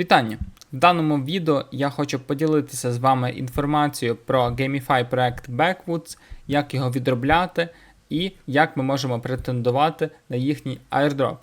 Вітання! В даному відео я хочу поділитися з вами інформацією про Gamify проект Backwoods, як його відробляти і як ми можемо претендувати на їхній airdrop.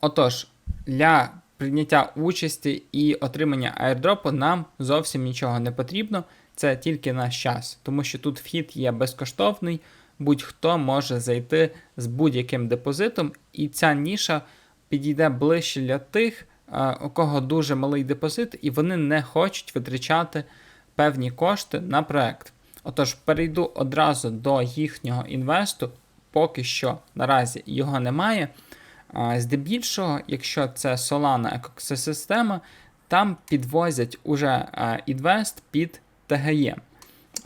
Отож, для прийняття участі і отримання airdropу нам зовсім нічого не потрібно, це тільки наш час, тому що тут вхід є безкоштовний, будь-хто може зайти з будь-яким депозитом, і ця ніша підійде ближче для тих, у кого дуже малий депозит, і вони не хочуть витрачати певні кошти на проект. Отож, перейду одразу до їхнього інвесту, поки що наразі його немає. Здебільшого, якщо це Solana екосистема, там підвозять уже е, інвест під TGE.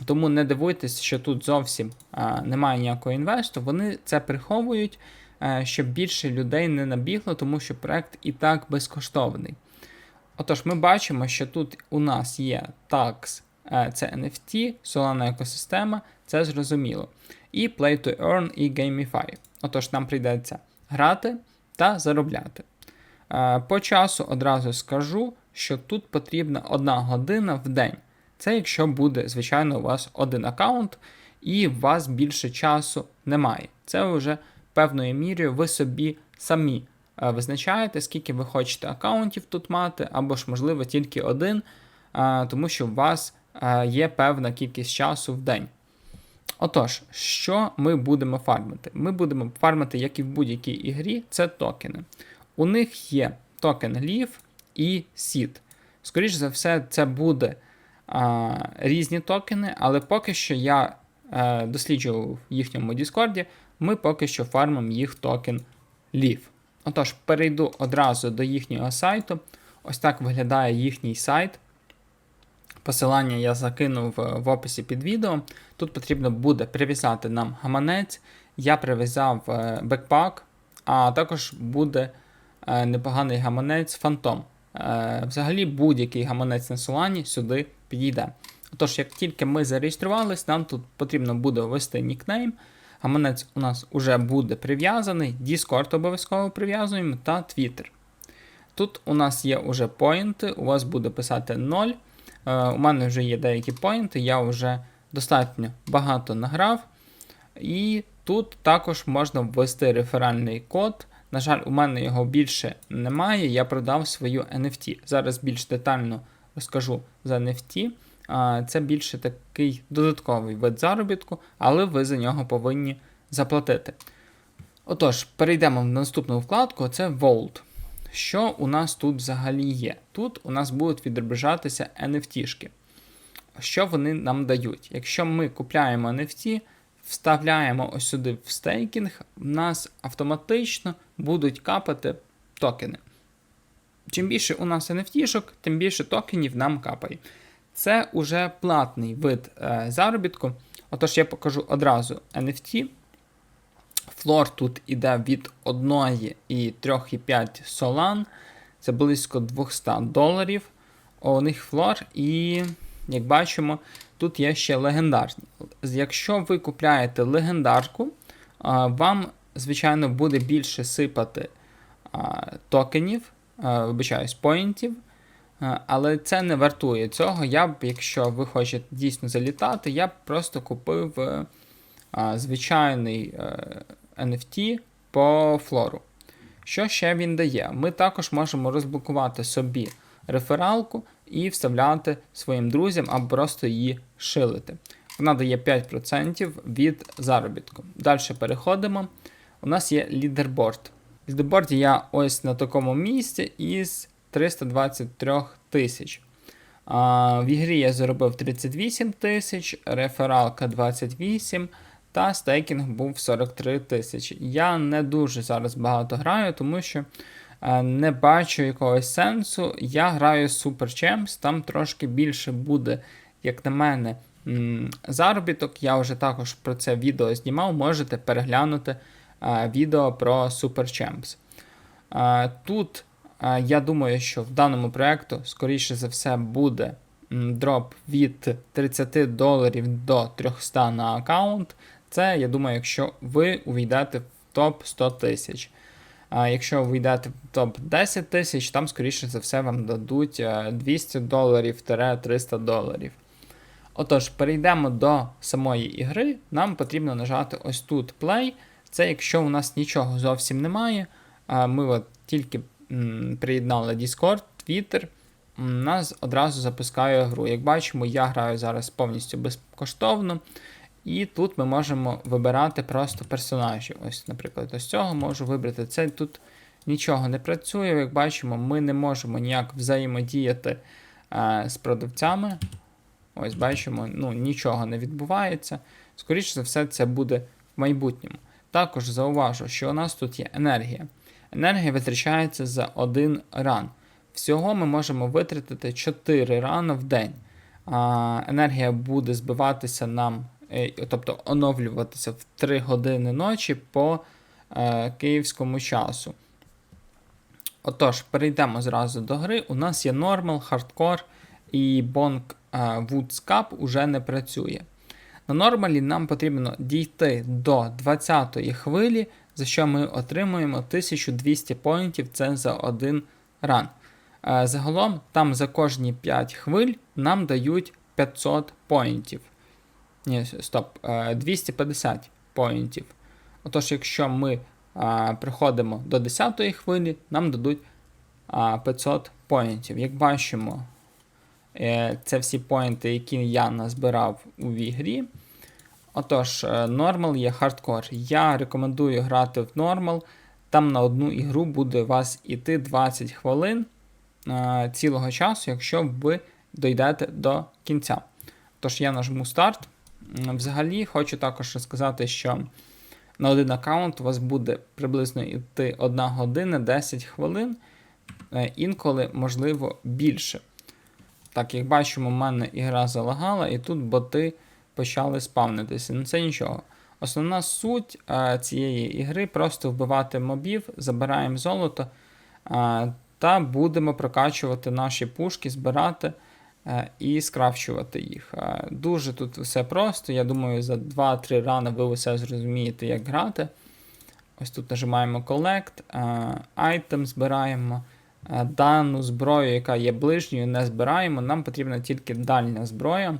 Тому не дивуйтесь, що тут зовсім немає ніякого інвесту. Вони це приховують, щоб більше людей не набігло, тому що проект і так безкоштовний. Отож, ми бачимо, що тут у нас є TAX, е, це NFT, Solana екосистема, це зрозуміло. І Play to Earn і Gamify. Отож, нам прийдеться грати та заробляти. Е, По часу одразу скажу, що тут потрібна одна година в день. Це якщо буде, звичайно, у вас один аккаунт, і у вас більше часу немає. Це вже певною мірою ви собі самі е, визначаєте, скільки ви хочете аккаунтів тут мати, або ж, можливо, тільки один, е, тому що у вас е, є певна кількість часу в день. Отож, що ми будемо фармити? Ми будемо фармити, як і в будь-якій ігрі, це токени. У них є токен Leaf і Seed. Скоріше за все, це буде а, різні токени, але поки що я а, досліджував в їхньому Діскорді, ми поки що фармимо їх токен Leaf. Отож, перейду одразу до їхнього сайту. Ось так виглядає їхній сайт. Посилання я закинув в в описі під відео. Тут потрібно буде прив'язати нам гаманець. Я прив'язав е, бекпак, а також буде е, непоганий гаманець Фантом. Е, Взагалі будь-який гаманець на Solana сюди підійде. Отож, як тільки ми зареєструвались, нам тут потрібно буде ввести нікнейм. Гаманець у нас вже буде прив'язаний, Discord обов'язково прив'язуємо та Twitter. Тут у нас є вже поінти, у вас буде писати 0. Е, у мене вже є деякі поінти, я вже достатньо багато награв. І тут також можна ввести реферальний код. На жаль, у мене його більше немає. Я продав свою NFT. Зараз більш детально розкажу за NFT. Це більше такий додатковий вид заробітку, але ви за нього повинні заплатити. Отож, перейдемо в наступну вкладку: це Vault. Що у нас тут взагалі є? Тут у нас будуть відображатися NFT-шки. Що вони нам дають? Якщо ми купляємо NFT, вставляємо ось сюди в стейкінг, в нас автоматично будуть капати токени. Чим більше у нас NFT-шок, тим більше токенів нам капає. Це уже платний вид е, заробітку. Отож, я покажу одразу NFT. Флор тут іде від 1 і 3,5 солан. Це близько 200 доларів. У них флор, і, як бачимо, тут є ще легендарні. Якщо ви купляєте легендарку, вам, звичайно, буде більше сипати токенів, вибачаюсь, поінтів. Але це не вартує цього. Я б, якщо ви хочете дійсно залітати, я б просто купив а, звичайний а, NFT по флору. Що ще він дає? Ми також можемо розблокувати собі рефералку і вставляти своїм друзям або просто її шилити. Вона дає 5% від заробітку. Далі переходимо. У нас є лідерборд. В лідерборді я ось на такому місці із 323 тисяч. В ігрі я заробив 38 тисяч, рефералка 28 та стейкінг був 43 тисячі. Я не дуже зараз багато граю, тому що е, не бачу якогось сенсу. Я граю Super Champs, там трошки більше буде, як на мене, заробіток. Я вже також про це відео знімав, можете переглянути е, відео про Super Champs. Е, тут я думаю, що в даному проєкту, скоріше за все, буде дроп від 30 доларів до 300 на аккаунт. Це, я думаю, якщо ви увійдете в топ 100 тисяч. А якщо ви йдете в топ 10 тисяч, там, скоріше за все, вам дадуть е, 200 доларів 300 доларів. Отож, перейдемо до самої ігри. Нам потрібно нажати ось тут Play. Це якщо у нас нічого зовсім немає. Ми от тільки приєднали Discord, Twitter, нас одразу запускає гру. Як бачимо, я граю зараз повністю безкоштовно. І тут ми можемо вибирати просто персонажів. Ось, наприклад, ось цього можу вибрати. Це тут нічого не працює. Як бачимо, ми не можемо ніяк взаємодіяти е, з продавцями. Ось бачимо, ну, нічого не відбувається. Скоріше за все, це буде в майбутньому. Також зауважу, що у нас тут є енергія. Енергія витрачається за один ран. Всього ми можемо витратити 4 рани в день. А, енергія буде збиватися нам, е, тобто оновлюватися в 3 години ночі по е, київському часу. Отож, перейдемо зразу до гри. У нас є Normal, Hardcore і Bonk е, Woods Cup уже не працює. На нормалі нам потрібно дійти до 20-ї хвилі, за що ми отримуємо 1200 поінтів це за один ран. Е, Загалом там за кожні 5 хвиль нам дають 500 поінтів. Ні, стоп, е, 250 поінтів. Отож, якщо ми е, приходимо до 10-ї хвилі, нам дадуть е, 500 поінтів. Як бачимо, е, це всі поінти, які я назбирав у грі. Отож, е, Normal є хардкор. Я рекомендую грати в Normal. Там на одну ігру буде вас іти 20 хвилин е, цілого часу, якщо ви дійдете до кінця. Тож я нажму старт. Взагалі, хочу також розказати, що на один аккаунт у вас буде приблизно йти 1 година 10 хвилин, е, інколи, можливо, більше. Так, як бачимо, в мене ігра залагала, і тут боти почали спавнитися. Ну це нічого. Основна суть е, цієї ігри просто вбивати мобів, забираємо золото е, та будемо прокачувати наші пушки, збирати е, і скрафчувати їх. Е, дуже тут все просто. Я думаю, за 2-3 рани ви все зрозумієте, як грати. Ось тут нажимаємо Collect, Item збираємо. Дану зброю, яка є ближньою, не збираємо. Нам потрібна тільки дальня зброя.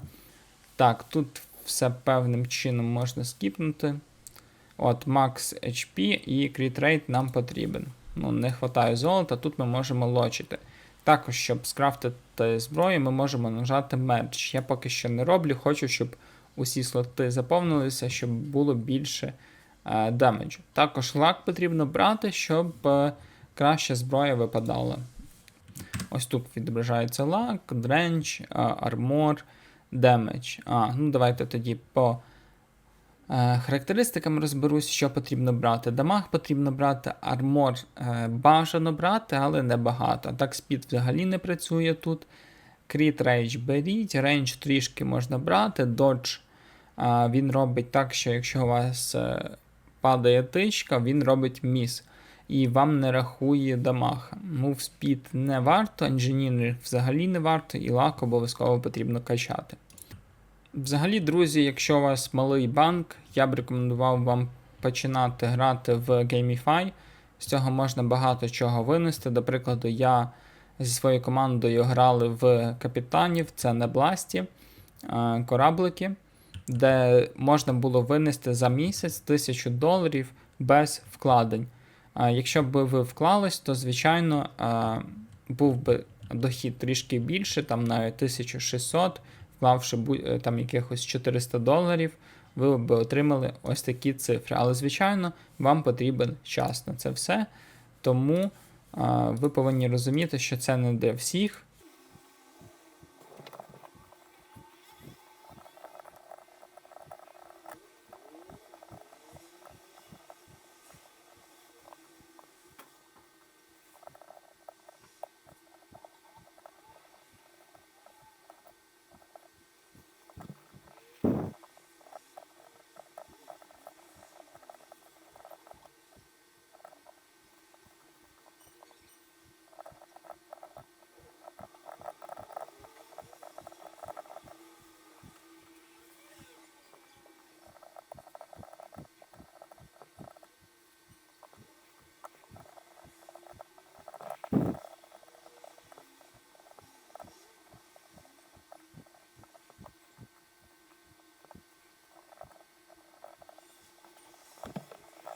Так, тут все певним чином можна скіпнути. От, Max HP і Crit Rate нам потрібен. Ну, не вистачає золота, тут ми можемо лочити. Також, щоб скрафтити зброю, ми можемо нажати Merge. Я поки що не роблю, хочу, щоб усі слоти заповнилися, щоб було більше е, демеджу. Також лак потрібно брати, щоб е, краща зброя випадала. Ось тут відображається лак, дренч, армор, демедж. А, ну давайте тоді по е, характеристикам розберусь, що потрібно брати. Дамаг потрібно брати, армор е, бажано брати, але не багато. Так, спід взагалі не працює тут. Кріт рейдж беріть, рейндж трішки можна брати, додж е, він робить так, що якщо у вас е, падає тичка, він робить міс. І вам не рахує дамаг. Move speed не варто, engineering взагалі не варто, і лак обов'язково потрібно качати. Взагалі, друзі, якщо у вас малий банк, я б рекомендував вам починати грати в Gamify. З цього можна багато чого винести. До прикладу, я зі своєю командою грали в капітанів, це не бласті е, кораблики, де можна було винести за місяць 1000 доларів без вкладень. Якщо б ви вклались, то звичайно був би дохід трішки більше, там навіть 1600, вклавши е, там якихось 400 доларів, ви б отримали ось такі цифри. Але, звичайно, вам потрібен час на це все. Тому а, ви повинні розуміти, що це не для всіх.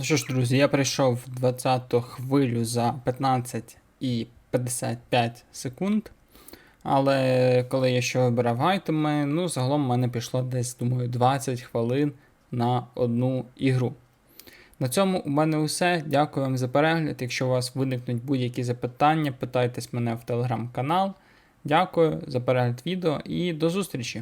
Ну що ж, друзі, я прийшов в 20-ту хвилю за 15 і 55 секунд. Але коли я ще вибирав айтеми, ну, загалом в мене пішло десь, думаю, 20 хвилин на одну ігру. На цьому у мене усе. Дякую вам за перегляд. Якщо у вас виникнуть будь-які запитання, питайтесь мене в телеграм-канал. Дякую за перегляд відео і до зустрічі!